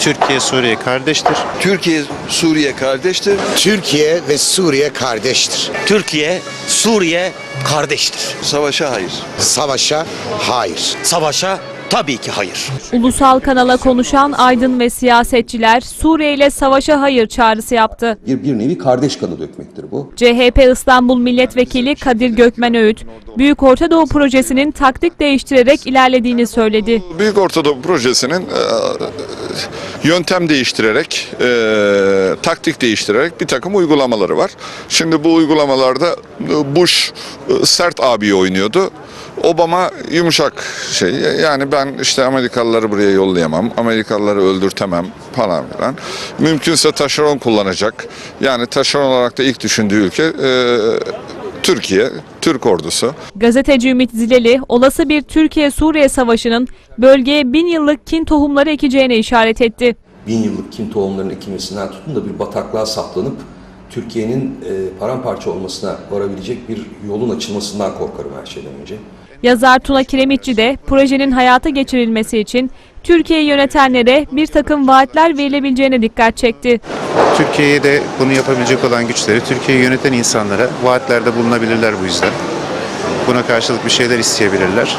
Türkiye Suriye kardeştir. Türkiye Suriye kardeştir. Türkiye ve Suriye kardeştir. Türkiye, Suriye kardeştir. Savaşa hayır. Savaşa hayır. Savaşa tabii ki hayır. Ulusal kanala konuşan aydın ve siyasetçiler Suriye ile savaşa hayır çağrısı yaptı. Bir, bir nevi kardeş kanı dökmektir bu. CHP İstanbul Milletvekili Kadir Gökmen Öğüt, Büyük Orta Doğu Projesi'nin taktik değiştirerek ilerlediğini söyledi. Büyük Ortadoğu Projesi'nin e, yöntem değiştirerek, e, taktik değiştirerek bir takım uygulamaları var. Şimdi bu uygulamalarda Bush e, sert abi oynuyordu. Obama yumuşak şey. Yani ben işte Amerikalıları buraya yollayamam, Amerikalıları öldürtemem falan filan. Mümkünse taşeron kullanacak. Yani taşeron olarak da ilk düşündüğü ülke e, Türkiye, Türk ordusu. Gazeteci Ümit Zileli, olası bir Türkiye-Suriye savaşının bölgeye bin yıllık kin tohumları ekeceğine işaret etti. Bin yıllık kin tohumlarının ekilmesinden tutun da bir bataklığa saplanıp Türkiye'nin e, paramparça olmasına varabilecek bir yolun açılmasından korkarım her şeyden önce. Yazar Tuna Kiremitçi de projenin hayata geçirilmesi için Türkiye'yi yönetenlere bir takım vaatler verilebileceğine dikkat çekti. Türkiye'ye de bunu yapabilecek olan güçleri, Türkiye'yi yöneten insanlara vaatlerde bulunabilirler bu yüzden. Buna karşılık bir şeyler isteyebilirler.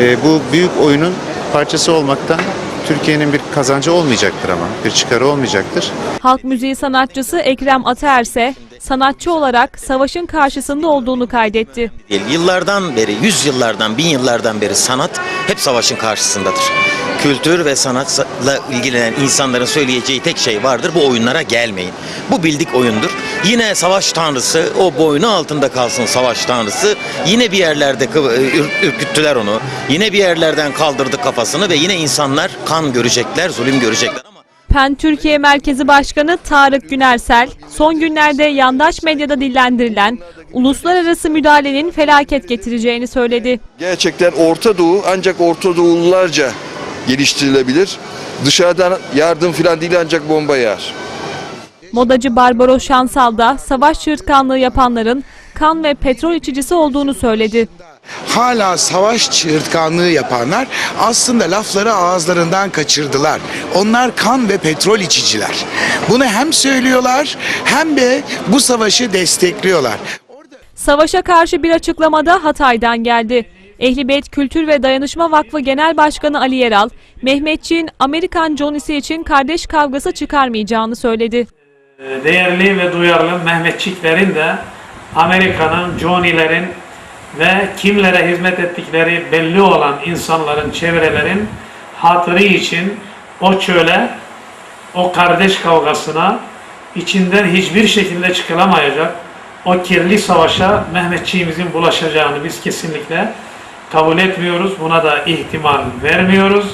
Ee, bu büyük oyunun parçası olmaktan Türkiye'nin bir kazancı olmayacaktır ama, bir çıkarı olmayacaktır. Halk müziği sanatçısı Ekrem Ataerse, sanatçı olarak savaşın karşısında olduğunu kaydetti. Yıllardan beri, yüz yıllardan, bin yıllardan beri sanat hep savaşın karşısındadır. Kültür ve sanatla ilgilenen insanların söyleyeceği tek şey vardır. Bu oyunlara gelmeyin. Bu bildik oyundur. Yine savaş tanrısı, o boynu altında kalsın savaş tanrısı. Yine bir yerlerde ür- ürküttüler onu. Yine bir yerlerden kaldırdı kafasını ve yine insanlar kan görecekler, zulüm görecekler PEN Türkiye Merkezi Başkanı Tarık Günersel, son günlerde yandaş medyada dillendirilen uluslararası müdahalenin felaket getireceğini söyledi. Gerçekten Orta Doğu ancak Orta Doğulularca geliştirilebilir. Dışarıdan yardım filan değil ancak bomba yağar. Modacı Barbaros Şansal da savaş çığırtkanlığı yapanların kan ve petrol içicisi olduğunu söyledi. Hala savaş çığırtkanlığı yapanlar aslında lafları ağızlarından kaçırdılar. Onlar kan ve petrol içiciler. Bunu hem söylüyorlar hem de bu savaşı destekliyorlar. Savaşa karşı bir açıklamada Hatay'dan geldi. Ehlibeyt Kültür ve Dayanışma Vakfı Genel Başkanı Ali Yeral, Mehmetçiğin Amerikan Johnny'si için kardeş kavgası çıkarmayacağını söyledi. değerli ve duyarlı Mehmetçiklerin de Amerika'nın, Johnny'lerin ve kimlere hizmet ettikleri belli olan insanların, çevrelerin hatırı için o çöle, o kardeş kavgasına içinden hiçbir şekilde çıkılamayacak o kirli savaşa Mehmetçiğimizin bulaşacağını biz kesinlikle kabul etmiyoruz. Buna da ihtimal vermiyoruz.